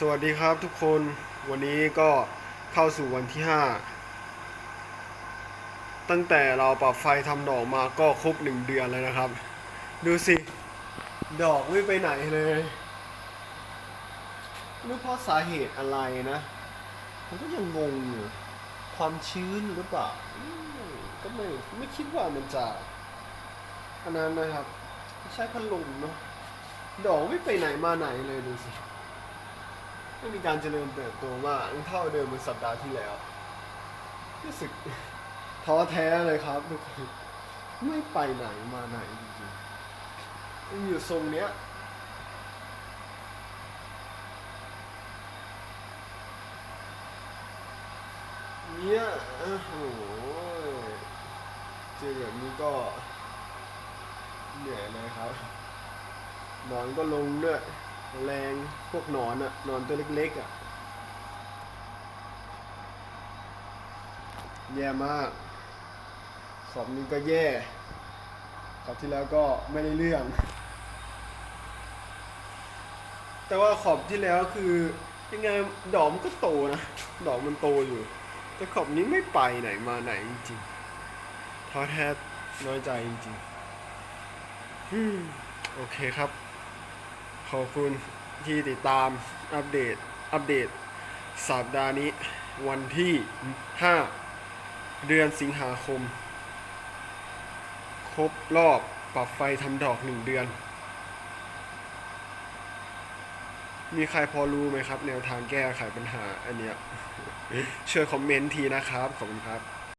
สวัสดีครับทุกคนวันนี้ก็เข้าสู่วันที่ห้าตั้งแต่เราปรับไฟทำดอกมาก็ครบหนึ่งเดือนแล้วนะครับ ดูสิ ดอกไม่ไปไหนเลยไม่เพราะสาเหตุอะไรนะผมก็ยังงงอยู่ความชื้นหรือเปล่า ก็ไม่ไม่คิดว่ามันจะอันนั้นนะครับ ใช้พัดลมเนาะดอกไม่ไปไหนมาไหนเลยดูสิ ไม่มีการเจริญเติบโตมากเท่าเดิมเหมือนสัปดาห์ที่แล้ว รู้สึกท้อแท้เลยครับทุกคนไม่ไปไหนมาไหนจริงๆยังอยู่ทรงเนี้ยเนี่ยโอ้โหเจอแบบนี้ก็เหนื่อยเลยครับนอนก็ลงด้วย แรงพวกหนอนอะหนอนตัวเล็กๆอะแย่มากขอบนี้ก็แย่ขอบที่แล้วก็ไม่ได้เรื่อง แต่ว่าขอบที่แล้วคือยังไงดอกมันก็โตนะ ดอกมันโตอยู่ แต่ขอบนี้ไม่ไปไหนมาไหนจริงๆท้อแท้น้อยใจจริงๆโอเคครับ ขอบคุณที่ติดตามอัปเดตอัปเดตสัปดาห์นี้วันที่ 5 เดือนสิงหาคม ครบรอบปรับไฟทำดอกหนึ่งเดือน มีใครพอรู้ไหมครับ แนวทางแก้ไขปัญหาอันเนี้ยช่วยคอมเมนต์ทีนะครับ ขอบคุณครับ